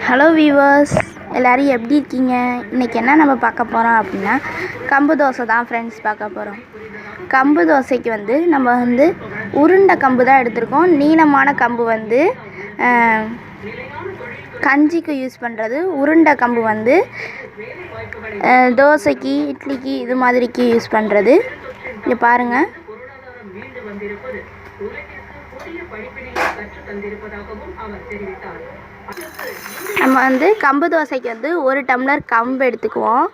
Hello viewers எல்லோரும் எப்படி இருக்கீங்க? இன்றைக்கி என்ன நம்ம பார்க்க போகிறோம் அப்படின்னா கம்பு தோசை தான் ஃப்ரெண்ட்ஸ் பார்க்க போகிறோம் கம்பு தோசைக்கு வந்து நம்ம வந்து உருண்டை கம்பு தான் எடுத்திருக்கோம். நீளமான கம்பு வந்து கஞ்சிக்கு யூஸ் பண்ணுறது உருண்டை கம்பு வந்து தோசைக்கு இட்லிக்கு இது மாதிரிக்கு யூஸ் பண்ணுறது இங்கே பாருங்கள் நம்ம வந்து கம்பு தோசைக்கு வந்து ஒரு டம்ளர் கம்பு எடுத்துக்குவோம்.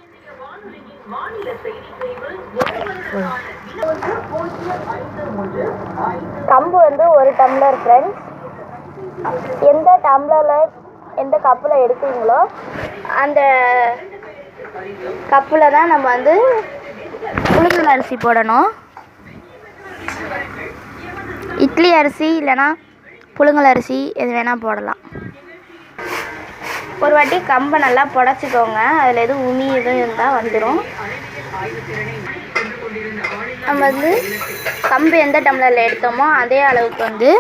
கம்பு வந்து ஒரு டம்ளர் ஃப்ரெண்ட்ஸ் எந்த டம்ளரில் எந்த கப்பில் எடுக்கிறீங்களோ அந்த கப்பில் தான் நம்ம வந்து புழுங்கல் அரிசி போடணும். இட்லி அரிசி இல்லைன்னா புழுங்கல் அரிசி எது வேணால் போடலாம். ஒரு வாட்டி கம்பை நல்லா புடச்சிக்கோங்க. அதில் எதுவும் உமி எதுவும் இருந்தால் வந்துடும் நம்ம வந்து கம்பு எந்த டம்ளரில் எடுத்தோமோ அதே அளவுக்கு வந்து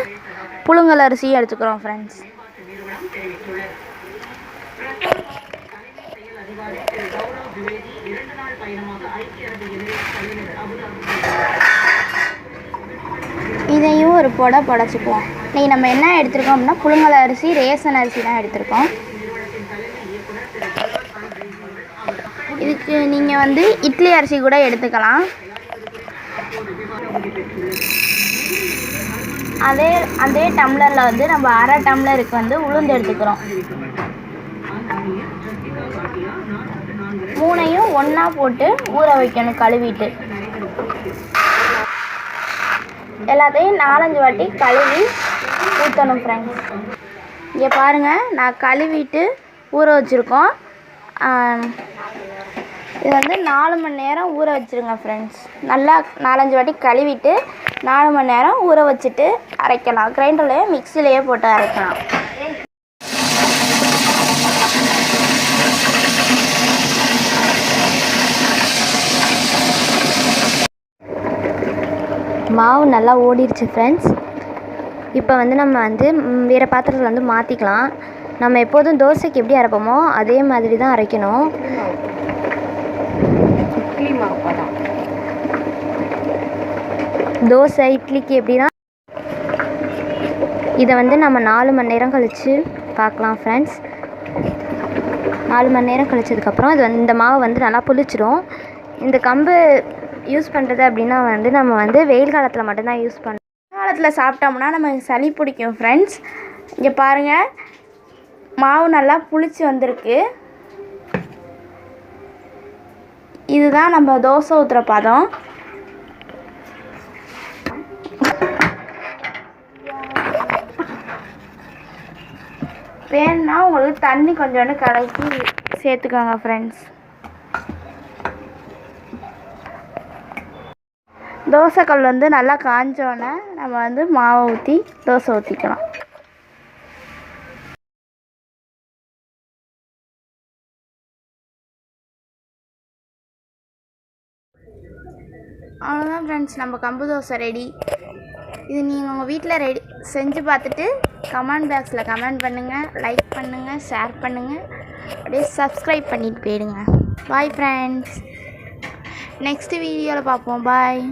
புழுங்கல் அரிசியும் எடுத்துக்கிறோம் ஃப்ரெண்ட்ஸ் இதையும் ஒரு புடை புடச்சிக்குவோம். இன்றைக்கி நம்ம என்ன எடுத்திருக்கோம் அப்படின்னா புழுங்கல் அரிசி ரேசன் அரிசி தான் எடுத்திருக்கோம். இதுக்கு நீங்கள் வந்து இட்லி அரிசி கூட எடுத்துக்கலாம். அதே அதே டம்ளரில் வந்து நம்ம அரை டம்ளருக்கு வந்து உளுந்து எடுத்துக்கிறோம். மூணையும் ஒன்றா போட்டு ஊற வைக்கணும் கழுவிட்டு. எல்லாத்தையும் நாலஞ்சு வாட்டி கழுவி ஊற்றணும் ஃப்ரெண்ட்ஸ் இங்கே பாருங்கள் நான் கழுவிட்டு ஊற வச்சுருக்கோம். இது வந்து நாலு மணி நேரம் ஊற வச்சுருங்க ஃப்ரெண்ட்ஸ் நல்லா நாலஞ்சு வாட்டி கழுவிட்டு நாலு மணி நேரம் ஊற வச்சுட்டு அரைக்கலாம். கிரைண்டர்லேயே மிக்சிலேயே போட்டு அரைக்கலாம். மாவு நல்லா ஓடிடுச்சு ஃப்ரெண்ட்ஸ் இப்போ வந்து நம்ம வந்து வேறு பாத்திரத்தில் வந்து மாற்றிக்கலாம் நம்ம எப்போதும் தோசைக்கு எப்படி அரைப்போமோ அதே மாதிரி தான் அரைக்கணும் தோசை இட்லிக்கு எப்படின்னா இதை வந்து நம்ம நாலு மணி நேரம் கழித்து பார்க்கலாம் ஃப்ரெண்ட்ஸ் நாலு மணி நேரம் கழிச்சதுக்கப்புறம் இது வந்து இந்த மாவு வந்து நல்லா புளிச்சிடும் இந்த கம்பு யூஸ் பண்ணுறது அப்படின்னா வந்து நம்ம வந்து வெயில் காலத்தில் மட்டும்தான் யூஸ் பண்ண காலத்தில் சாப்பிட்டோம்னா நம்ம சளி பிடிக்கும் ஃப்ரெண்ட்ஸ் இங்கே பாருங்கள் மாவு நல்லா புளிச்சு வந்திருக்கு. இதுதான் நம்ம தோசை ஊற்றுற பதம். வேணுன்னா உங்களுக்கு தண்ணி கொஞ்சோண்டு கலக்கி சேர்த்துக்கோங்க ஃப்ரெண்ட்ஸ் தோசைக்கல் வந்து நல்லா காஞ்சோன்னே நம்ம வந்து மாவை ஊற்றி தோசை ஊற்றிக்கலாம் அவ்வளோதான் ஃப்ரெண்ட்ஸ் நம்ம கம்பு தோசை ரெடி இது நீங்கள் உங்கள் வீட்டில் ரெடி செஞ்சு பார்த்துட்டு கமெண்ட் பாக்ஸில் கமெண்ட் பண்ணுங்கள் லைக் பண்ணுங்கள் ஷேர் பண்ணுங்கள் அப்படியே சப்ஸ்கிரைப் பண்ணிட்டு போயிடுங்க. பாய் ஃப்ரெண்ட்ஸ் நெக்ஸ்ட் வீடியோவில் பார்ப்போம். பாய்